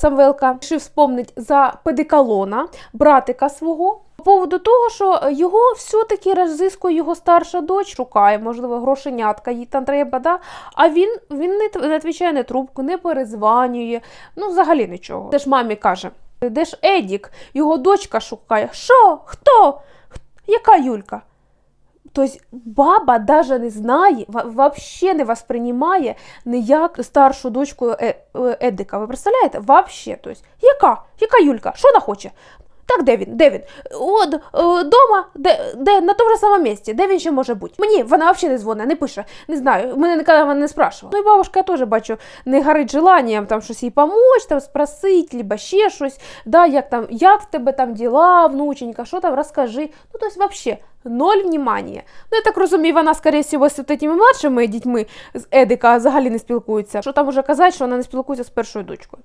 Самвелка вирішив вспомнити за педикалона, братика свого. По поводу того, що його все-таки розіскує його старша дочь, шукає, можливо, грошенятка, їй там треба, да? а він, він не, не відповідає на трубку, не перезванює, ну взагалі нічого. Це ж мамі каже, де ж Едік, його дочка шукає. Що? Хто? Яка Юлька? Тобто баба даже не знає, вообще не восприймає ніяк старшу дочку Е- Е- Едика. Ви представляєте? Вообще. Тобто, яка? Яка Юлька? Що вона хоче? Так, де він? Де він? От, е, дома, де, де, на тому ж самому місці, де він ще може бути? Мені вона взагалі не дзвонить, не пише, не знаю, мене ніколи вона не спрашивала. Ну і бабушка я теж бачу, не горить желанням там щось їй помочь, там спросить, либо ще щось, да, як там, як в тебе там діла, внученька, що там, розкажи. Ну, тобто, вообще, ноль внимання. Ну, я так розумію, вона, скоріше всього, з тими младшими дітьми з Едика взагалі не спілкується. Що там уже казати, що вона не спілкується з першою дочкою.